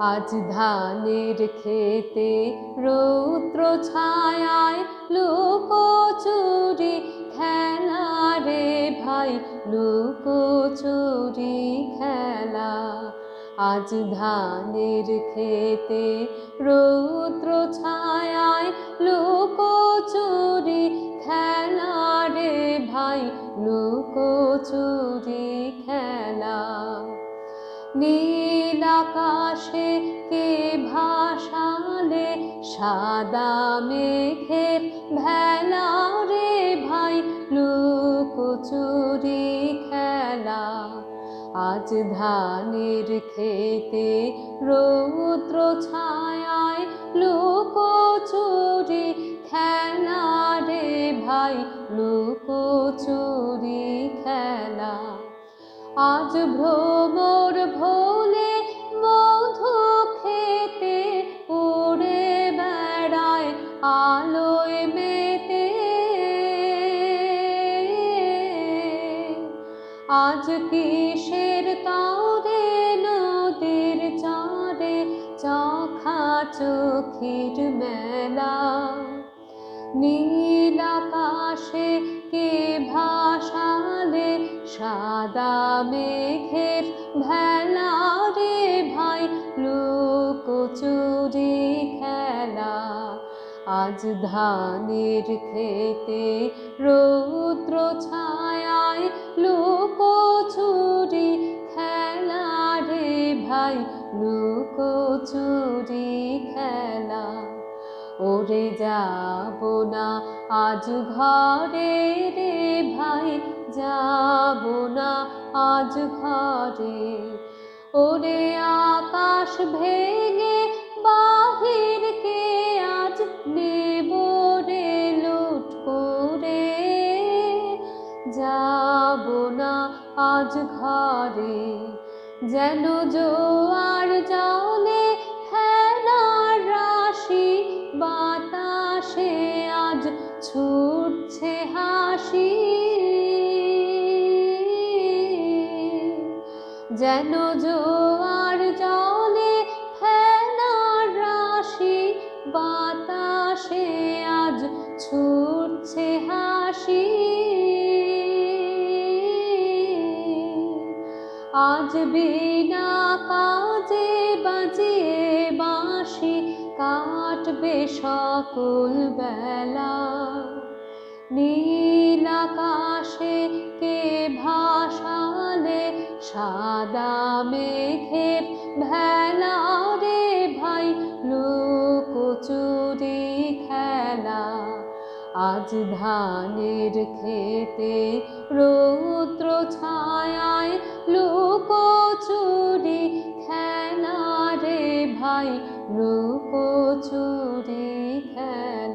আজ ধানের খেতে রৌদ্র ছায়ায় লুকোচুরি খেলা রে ভাই লুকোচুরি খেলা। আজ ধানের খেতে রৌদ্র ছায়ায় লুকোচুরি খেলা রে ভাই লুকোচুরি খেলা। নীল সাদা মেঘের ভেলা রে ভাই লুকোচুরি খেলা। আজ ধানের খেতে রৌদ্র ছায়ায় লুকোচুরি খেলা রে ভাই লুকোচুরি খেলা। আজ ভ্রমর ভোলে আজ কিসের তারে নদীর চারে চখা চোখের মেলা? নীল আকাশে কে ভাসালে সাদা মেঘের ভেলা রে ভাই? লুকোচুরি খেলা আজ ধানের খেতে রৌদ্র ছায়ায় লুকোচুরি খেলা রে ভাই লুকোচুরি খেলা। ওরে যাব না আজ ঘরে রে ভাই, যাব না আজ ঘরে। ওরে আকাশ ভেঙে যাব না আজ ঘরে। যেন জোয়ার জলে ফেলার রাশি, বাতাসে আজ ছুটছে হাসি। যেন জোয়ার জলে ফেলার রাশি, বাতাসে আজ ছুটছে হাসি আজ বিনা কাজে বাজিয়ে বাঁশি, কাটবে সকল বেলা। নীল আকাশে কে ভাসালে, সাদা মেঘের ভেলা রে ভাই লুকোচুরি খেলা। আজ ধানের খেতে রৌদ্র ছায়ায় রে চুরি খেলা